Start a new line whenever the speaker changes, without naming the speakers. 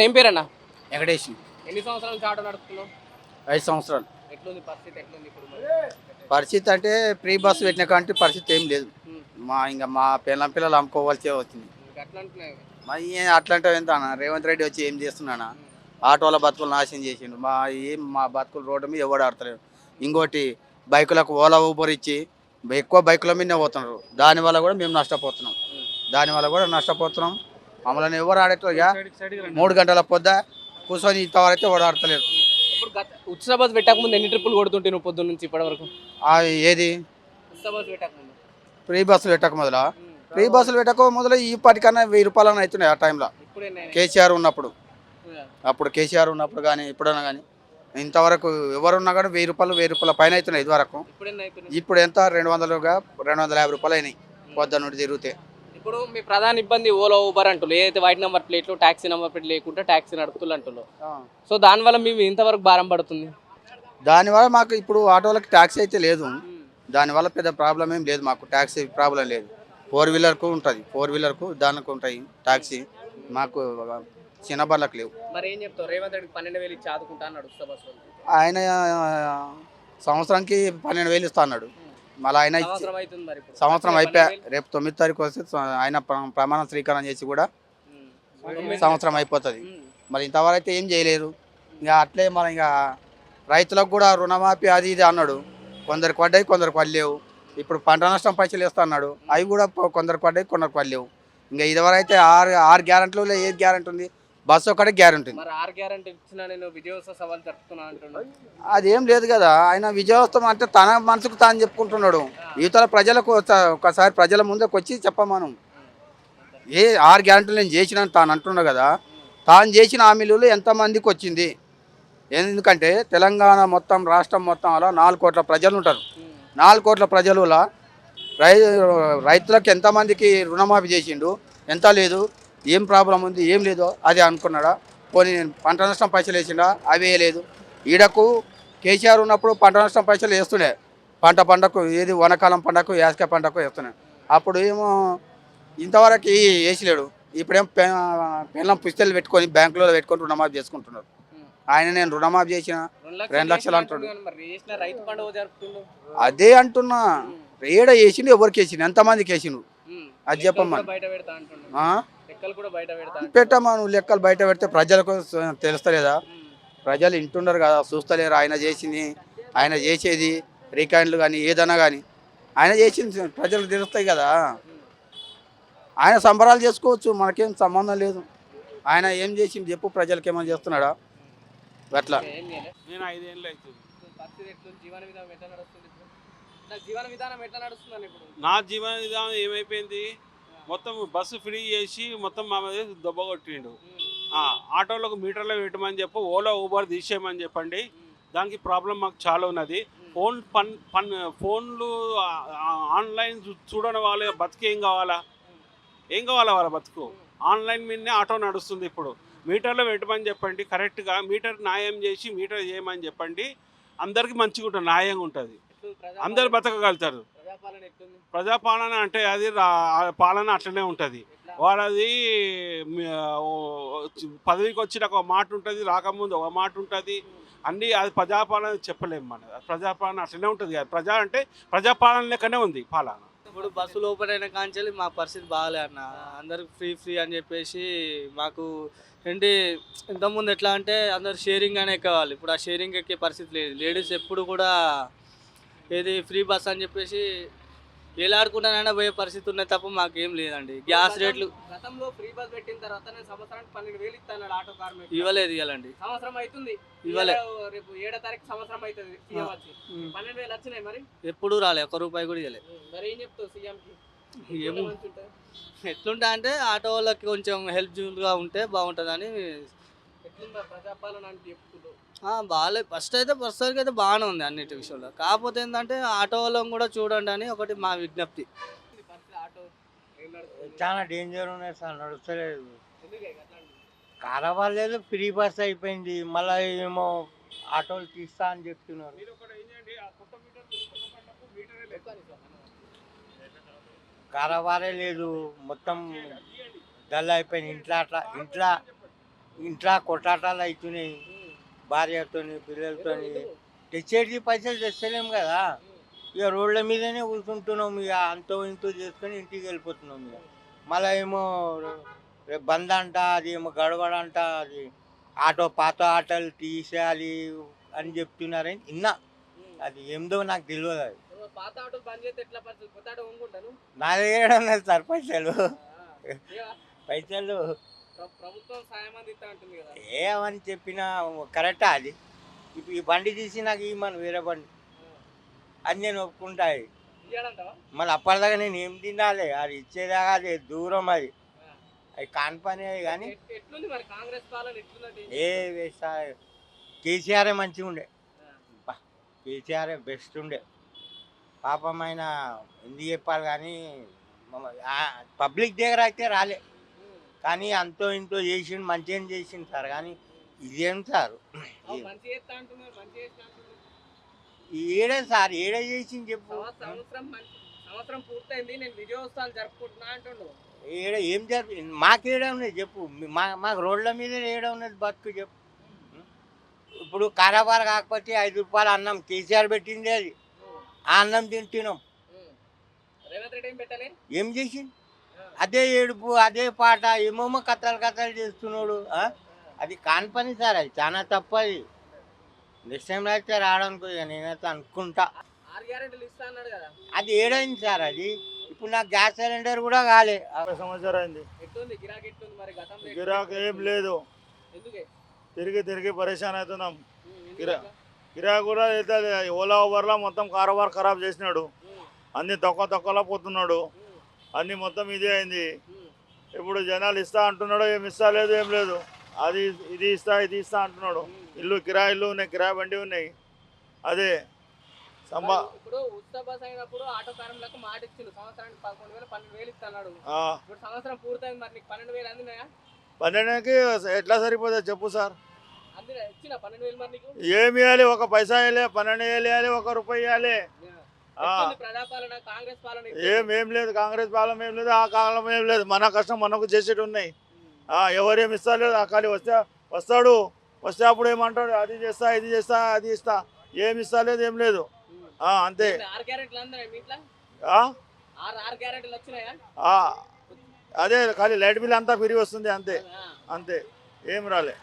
అని ఏం పేరన్నా?
వెంకటేష్.
ఎన్ని సంవత్సరాల నుంచి ఆటో నడుపుతున్నావు?
ఐదు సంవత్సరాలు.
ఎట్లుంది పరిస్థితి? ఎట్లుంది ఇప్పుడు?
పరిస్థితి అంటే ఫ్రీ బస్సు పెట్టిన కంటే పరిస్థితి ఏం లేదు. మా ఇంకా మా పిల్లల పిల్లలు అమ్ముకోవాల్సి వచ్చింది. మరి అట్లాంటి ఎంత అన్న? రేవంత్ రెడ్డి వచ్చి ఏం చేస్తున్నానా ఆటోల బతుకులు నాశనం చేసిండు. మా ఏం మా బతుకులు రోడ్డు మీద ఎవడు ఆడతలేడు. ఇంకోటి బైకులకు ఓలా ఊబర్ ఇచ్చి ఎక్కువ బైకుల మీదనే పోతున్నారు దానివల్ల కూడా మేము నష్టపోతున్నాం. దానివల్ల కూడా నష్టపోతున్నాం. మమ్మల్ని ఎవరు ఆడేటోగా మూడు గంటల పొద్ద కూర్చొని ఇంతవరకు ఎవడు ఆడతలేరు
ఇప్పుడు గత ఉత్సవాలు పెట్టకముందు ఎన్ని ట్రిప్పులు కొడుతుంటే నువ్వు పొద్దున్న నుంచి ఇప్పటి వరకు
ఆ ఏది?
పెట్టకముందు.
ఫ్రీ బస్సులు పెట్టక మొదల? ఫ్రీ బస్సులు పెట్టక మొదలు ఈ పాటికన్నా వెయ్యి రూపాయలు అవుతున్నాయి ఆ టైంలో కేసీఆర్ ఉన్నప్పుడు. అప్పుడు కేసీఆర్ ఉన్నప్పుడు కానీ ఎప్పుడైనా కానీ ఇంతవరకు ఎవరున్నా కానీ వెయ్యి రూపాయలు వెయ్యి రూపాయల పైన అవుతున్నాయి ఇదివరకు.
ఇప్పుడు
ఎంత? రెండు వందలుగా రెండు వందల యాభై రూపాయలు అయినాయి. పొద్దున్న నుండి తిరిగితే.
ఇప్పుడు మీ ప్రధాన ఇబ్బంది ఓలా ఊబర్ అంటున్నారు ఏదైతే వైట్ నెంబర్ ప్లేట్లు ట్యాక్సీ నెంబర్ ప్లేట్ లేకుండా ట్యాక్సీ నడుపుతులు అంటున్నారు సో దానివల్ల మేము ఇంతవరకు భారం పడుతుంది?
దానివల్ల మాకు ఇప్పుడు ఆటోలకు ట్యాక్సీ అయితే లేదు. దానివల్ల పెద్ద ప్రాబ్లం ఏం లేదు మాకు. ట్యాక్సీ ప్రాబ్లం లేదు. ఫోర్ వీలర్కు ఉంటుంది. ఫోర్ వీలర్కు దానికి ఉంటాయి ట్యాక్సీ మాకు చిన్న బండ్లకు లేవు.
మరి ఏం చెప్తావు? రేవంత్ రెడ్డికి పన్నెండు వేలు ఇచ్చి ఆదుకుంటా అన్నాడు
ఆయన సంవత్సరానికి పన్నెండు వేలు ఇస్తా అన్నాడు. మళ్ళీ ఆయన ఇచ్చి
సంవత్సరం
అయిపోయా. రేపు తొమ్మిది తారీఖు వస్తే ఆయన ప్ర- ప్రమాణ స్వీకారం చేసి కూడా. సంవత్సరం అయిపోతుంది. మరి ఇంతవరకు అయితే ఏం చేయలేరు. ఇంకా అట్లే మన ఇక రైతులకు కూడా రుణమాఫీ అది ఇది అన్నాడు. కొందరికి పడ్డాయి కొందరికి పడలేవు. ఇప్పుడు పంట నష్టం పైసలు వేస్తా అన్నాడు. అవి కూడా కొందరికి పడ్డాయి కొందరికి పడలేవు. ఇంకా ఇదివరకు అయితే ఆరు ఆరు గ్యారెంటీలో ఏది గ్యారెంటీ ఉంది? బస్సు ఒక్కటే గ్యారెంటీ. ఉంది
మరి ఆరు గ్యారంటీ ఇచ్చిన నేను విజయోత్సవ సవాల్ జరుపుతున్నా అంటున్నాను
అదేం లేదు కదా ఆయన విజయోత్సవం అంటే తన మనసుకు తాను చెప్పుకుంటున్నాడు. ఇతర ప్రజలకు ఒక- ఒకసారి ప్రజల ముందుకు వచ్చి చెప్పమను. ఏ ఆరు గ్యారెంటీలు నేను చేసిన తాను అంటున్నాడు కదా తాను చేసిన హామీలు ఎంతమందికి వచ్చింది? ఎందుకంటే తెలంగాణ మొత్తం రాష్ట్రం మొత్తం అలా నాలుగు కోట్ల ప్రజలు ఉంటారు. నాలుగు కోట్ల ప్రజల రై రైతులకు ఎంతమందికి రుణమాఫీ చేసిండు ఎంత లేదు. ఏం ప్రాబ్లం ఉంది ఏం లేదో అది అనుకున్నాడా. పోనీ నేను పంట నష్టం పైసలు వేసిండా? అవి వేయలేదు. ఈడకు కేసీఆర్ ఉన్నప్పుడు పంట నష్టం పైసలు వేస్తుండే. పంట పంటకు ఏది వనకాలం పంటకు యాసక పంటకు వేస్తున్నాడు. అప్పుడు ఏమో ఇంతవరకు వేసలేడు. ఇప్పుడేం పె పెళ్ళం పుస్తలు పెట్టుకొని బ్యాంకులో పెట్టుకొని రుణమాఫీ చేసుకుంటున్నారు ఆయన నేను రుణమాఫీ చేసిన రెండు లక్షలు
జరుపుతుండు.
అదే అంటున్నా. ఏడ వేసిండు ఎవరికి వేసిండు ఎంతమందికి వేసిండు. అది చెప్పమ్మా. పెట్టమ్మా నువ్వు లెక్కలు బయట పెడితే ప్రజలకు తెలుస్తలేదా. ప్రజలు ఇంటున్నారు కదా చూస్తలేరు. ఆయన చేసింది ఆయన చేసేది రికార్డులు కానీ ఏదైనా కానీ. ఆయన చేసింది ప్రజలకు తెలుస్తాయి కదా. ఆయన సంబరాలు చేసుకోవచ్చు మనకేం సంబంధం లేదు. ఆయన ఏం చేసింది చెప్పు ప్రజలకు ఏమైనా చేస్తున్నాడా? అట్లా.
నేను ఐదేళ్ళు అవుతుంది.
పరిస్థితి ఎట్లుంది? జీవన విధానం ఎట్లా నడుస్తుంది ఇప్పుడు? నా జీవన విధానం ఎట్లా నడుస్తుందని ఇప్పుడు?
నా జీవన విధానం ఏమైపోయింది? మొత్తం బస్సు ఫ్రీ చేసి మొత్తం మా మీద దెబ్బ కొట్టిండు. ఆ, ఆటోలకు మీటర్లో పెట్టమని చెప్పు ఓలా ఊబర్ తీసేయమని చెప్పండి. దానికి ప్రాబ్లం మాకు చాలా ఉన్నది. ఫోన్ పన్ పన్ ఫోన్లు ఆన్లైన్ చూ- చూడడం వాళ్ళ బతుకు ఏం కావాలా? ఏం కావాలా వాళ్ళ బతుకు? ఆన్లైన్ మీదనే ఆటో నడుస్తుంది ఇప్పుడు. మీటర్లో పెట్టమని చెప్పండి కరెక్ట్గా మీటర్ న్యాయం చేసి మీటర్ చేయమని చెప్పండి. అందరికీ మంచిగా ఉంటుంది న్యాయంగా ఉంటుంది. అందరు బతకగలుగుతారు.
ప్రజాపాలన
అంటే అది పాలన అట్లనే ఉంటుంది? వాళ్ళది పదవికి వచ్చిన ఒక మాట ఉంటుంది రాకముందు ఒక మాట ఉంటుంది అన్నీ అది ప్రజాపాలన చెప్పలేము మన. ప్రజాపాలన అట్లనే ఉంటుంది కదా. ప్రజా అంటే ప్రజాపాలన లెక్కనే ఉంది పాలన.
ఇప్పుడు బస్సులు ఓపెన్ అయిన కాంచెల్లి మా పరిస్థితి బాగాలే అన్న. అందరికి ఫ్రీ ఫ్రీ అని చెప్పేసి మాకు ఏంటి ఇంతకుముందు ఎట్లా అంటే అందరు షేరింగ్ అనే ఎక్కేవాళ్ళు ఇప్పుడు ఆ షేరింగ్ ఎక్కే పరిస్థితి లేదు. లేడీస్ ఎప్పుడు కూడా ఏది ఫ్రీ బస్ అని చెప్పేసి ఏలాడుకుంటానైనా పోయే పరిస్థితి ఉన్నాయి తప్ప మాకేం లేదండి. గ్యాస్ రేట్లు
గతంలో ఫ్రీ బస్ పెట్టిన తర్వాత నేను సంవత్సరానికి పన్నెండు వేలు ఇస్తాను ఆటో కార్మికుడు
ఇవ్వలేదు ఇవ్వాలండి
సంవత్సరం అవుతుంది.
ఇవ్వలే.
రేపు ఏడో తారీఖు సంవత్సరం అవుతుంది సీఎం వచ్చి పన్నెండు వేలు వచ్చినాయి మరి?
ఎప్పుడు రాలే ఒక్క రూపాయి కూడా ఇవ్వలేదు
మరి ఏం చెప్తావు సీఎం కి
ఏమో. ఎట్లుంటా అంటే ఆటో వాళ్ళకి కొంచెం హెల్ప్ఫుల్గా ఉంటే బాగుంటుందని
ఎట్లుందా ప్రజాపాలన అంటే? బాగాలేదు
ఫస్ట్ అయితే ఫస్ట్ అయితే ప్రస్తుతానికి అయితే బాగానే ఉంది అన్నిటి విషయంలో. కాకపోతే ఏంటంటే ఆటో వాళ్ళని కూడా చూడండి అని ఒకటి మా విజ్ఞప్తి.
చాలా డేంజర్ ఉన్నాయి సార్ నడుస్తలేదు.
ఎందుకు
కారవాలేదు ఫ్రీ బస్ అయిపోయింది. మళ్ళీ ఏమో ఆటోలు తీస్తా అని చెప్తున్నారు. కారవారే లేదు. మొత్తం డల్ అయిపోయింది. ఇంట్లో అట్లా ఇంట్లో ఇంట్లో కొట్టాటాలు అవుతున్నాయి. భార్యతోని పిల్లలతోని తెచ్చేటి పైసలు తెస్తలేం కదా. ఇక రోడ్ల మీదనే కూర్చుంటున్నాం ఇక అంతో ఇంతో చేసుకొని ఇంటికి వెళ్ళిపోతున్నాం ఇక. మళ్ళీ ఏమో రేపు బంద్ అంట అది ఏమో గడవడంట అది ఆటో పాత ఆటోలు తీసేయాలి అని చెప్తున్నారని విన్నా. అది ఏందో నాకు తెలియదు అది. నా దగ్గర పైసలు. పైసలు ఏమని చెప్పినా కరెక్టా అది? ఇప్పుడు ఈ బండి తీసి నాకు ఇవ్వమని వేరే బండి. అది నేను ఒప్పుకుంటా అది.
ఇయ్యాడంటావా?
మళ్ళీ అప్పటిదాకా నేను ఏం తినాలి? అది ఇచ్చేదాకా అది దూరం అది. అది కాని పని అది కానీ. ఏ వేస్తా. కేసీఆర్ మంచిగా ఉండే. కేసీఆర్ బెస్ట్ ఉండే. పాపం ఆయన ఎందుకు చెప్పాలి కానీ పబ్లిక్ దగ్గర అయితే రాలే. కానీ అంతో ఇంతో చేసిండు మంచిగా చేసిండు సార్ కానీ ఇదేం సార్? ఏడే సార్ ఏడే చేసింది చెప్పు?
సంవత్సరం పూర్తయింది నేను విజయోత్సవాలు జరుపుకుంటున్నా అంటుండు.
ఏడ ఏం జరిపి మాకేడ ఉన్నది చెప్పు మా మాకు రోడ్ల మీద ఏడ ఉన్నది బతుకు చెప్పు. ఇప్పుడు కారాబార్ కాకపోతే ఐదు రూపాయలు అన్నం కేసీఆర్ పెట్టింది అది. ఆ అన్నం తింటున్నాం.
ఏం
ఏం చేసింది అదే ఏడుపు అదే పాట ఏమేమో కథలు కథలు చేస్తున్నాడు ఆ? అది కాని పని సార్ అది చాలా తప్పది నెక్స్ట్ టైం అయితే రావడానికి నేనైతే అనుకుంటా.
ఆరు గ్యారెంటీలు ఇస్తా అన్నాడు కదా.
అది ఏడైంది సార్ అది. ఇప్పుడు నాకు గ్యాస్ సిలిండర్ కూడా కాలే.
సంవత్సరం అయింది
గిరాకీ
ఏం లేదు.
ఎందుకే?
తిరిగి తిరిగి పరేషాన్ అవుతున్నాం. గిరా-? గిరాక్ కూడా అయితే ఓలా ఊబర్లో మొత్తం కారోబార్ ఖరాబ్ చేసినాడు. అన్ని తక్కువ తక్కువలో పోతున్నాడు. అన్ని మొత్తం ఇదే అయింది. ఇప్పుడు జనాలు ఇస్తా అంటున్నాడు ఏం ఇస్తా లేదు ఏం లేదు. అది ఇది ఇస్తా ఇది ఇస్తా అంటున్నాడు. ఇల్లు కిరాయి ఇల్లు ఉన్నాయి కిరాయి బండి ఉన్నాయి. అదే సంబా
ఇప్పుడు అయినప్పుడు ఆటో కార్మికులకు మాట ఇచ్చిండు. సంవత్సరానికి పదకొండు వేలు పన్నెండు వేలు ఇస్తున్నాడు ఇప్పుడు సంవత్సరం పూర్తయింది మరి నీకు పన్నెండు వేలు అందినాయా?
పన్నెండుకి ఎట్లా సరిపోతుంది చెప్పు సార్. ఏమి ఇవ్వాలి ఒక పైసా వేయాలి పన్నెండు వేలు వేయాలి ఒక రూపాయి ఇవ్వాలి ఆ.
ఎట్లుంది ప్రజాపాలన కాంగ్రెస్ పాలన ఎట్లుంది?
ఏం ఏం లేదు కాంగ్రెస్ పాలన ఏం లేదు ఆ కాలం ఏం లేదు. మన కష్టం మనకు చేసేటి ఉన్నాయి. ఆ, ఎవరేం ఇస్తలేదు ఆ ఖాళీ వస్తే వస్తాడు. వస్తే అప్పుడు ఏమంటాడు అది చేస్తా ఇది చేస్తా అది ఇస్తా ఏం ఇస్తలేదు ఏం లేదు. అంతే. అదే ఖాళీ లైట్ బిల్ అంతా ఫ్రీ వస్తుంది అంతే. అంతే. ఏం రాలే.